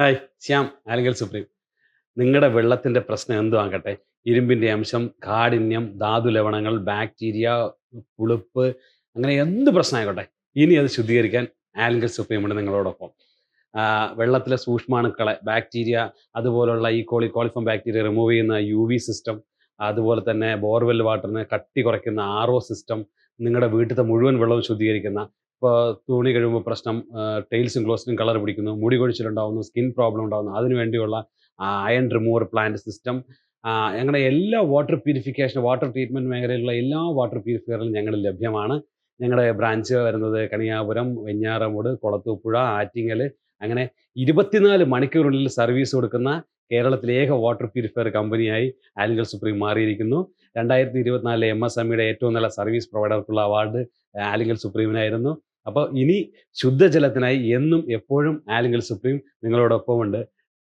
Hi Shyam Alinkal supreme. നിങ്ങളുടെ വെള്ളത്തിന്റെ പ്രശ്നം എന്തു ആകട്ടെ? ഇരുമ്പിന്റെ അംശം കാഠിന്യം ധാതു ലവണങ്ങൾ ബാക്ടീരിയ പുളിപ്പ് അങ്ങനെ എന്ത് പ്രശ്നമായിക്കോട്ടെ ഇനി അത് ശുദ്ധീകരിക്കാൻ ആലിംഗൽ സുപ്രീം ഉണ്ട് നിങ്ങളോടൊപ്പം. വെള്ളത്തിലെ സൂക്ഷ്മാണുക്കളെ ബാക്ടീരിയ അതുപോലുള്ള E coli coliform bacteria remove ചെയ്യുന്ന യു വി സിസ്റ്റം അതുപോലെ തന്നെ ബോർവെൽ വാട്ടറിന് കട്ടി കുറയ്ക്കുന്ന ആർ ഒ സിസ്റ്റം നിങ്ങളുടെ വീട്ടിലത്തെ മുഴുവൻ വെള്ളവും ശുദ്ധീകരിക്കുന്ന ഇപ്പോൾ തുണി കഴിയുമ്പോൾ പ്രശ്നം ടെയിൽസും ക്ലോസിനും കളർ പിടിക്കുന്നു മുടി കൊഴിച്ചിലുണ്ടാകുന്നു സ്കിൻ പ്രോബ്ലം ഉണ്ടാകുന്നു അതിനു വേണ്ടിയുള്ള അയൺ റിമൂവർ പ്ലാന്റ് സിസ്റ്റം ഞങ്ങളുടെ എല്ലാ വാട്ടർ പ്യൂരിഫിക്കേഷൻ വാട്ടർ ട്രീറ്റ്മെന്റ് മേഖലയിലുള്ള എല്ലാ വാട്ടർ പ്യൂരിഫയറുകളും ഞങ്ങൾ ലഭ്യമാണ്. ഞങ്ങളുടെ ബ്രാഞ്ച് വരുന്നത് കണിയാപുരം വെഞ്ഞാറമൂട് കുളത്തൂപ്പുഴ ആറ്റിങ്ങൽ അങ്ങനെ ഇരുപത്തിനാല് മണിക്കൂറിനുള്ളിൽ സർവീസ് കൊടുക്കുന്ന കേരളത്തിലെ ഏക വാട്ടർ പ്യൂരിഫയർ കമ്പനിയായി ആലിംഗൽ സുപ്രീം മാറിയിരിക്കുന്നു. രണ്ടായിരത്തി ഇരുപത്തിനാലിലെ എം എസ് എമ്മിയുടെ ഏറ്റവും നല്ല സർവീസ് പ്രൊവൈഡർക്കുള്ള അവാർഡ് ആലിംഗൽ സുപ്രീമിനായിരുന്നു അപ്പോൾ ഇനി ശുദ്ധജലത്തിനായി എന്നും എപ്പോഴും ആലിംഗൽ സുപ്രീം നിങ്ങളോടൊപ്പമുണ്ട്.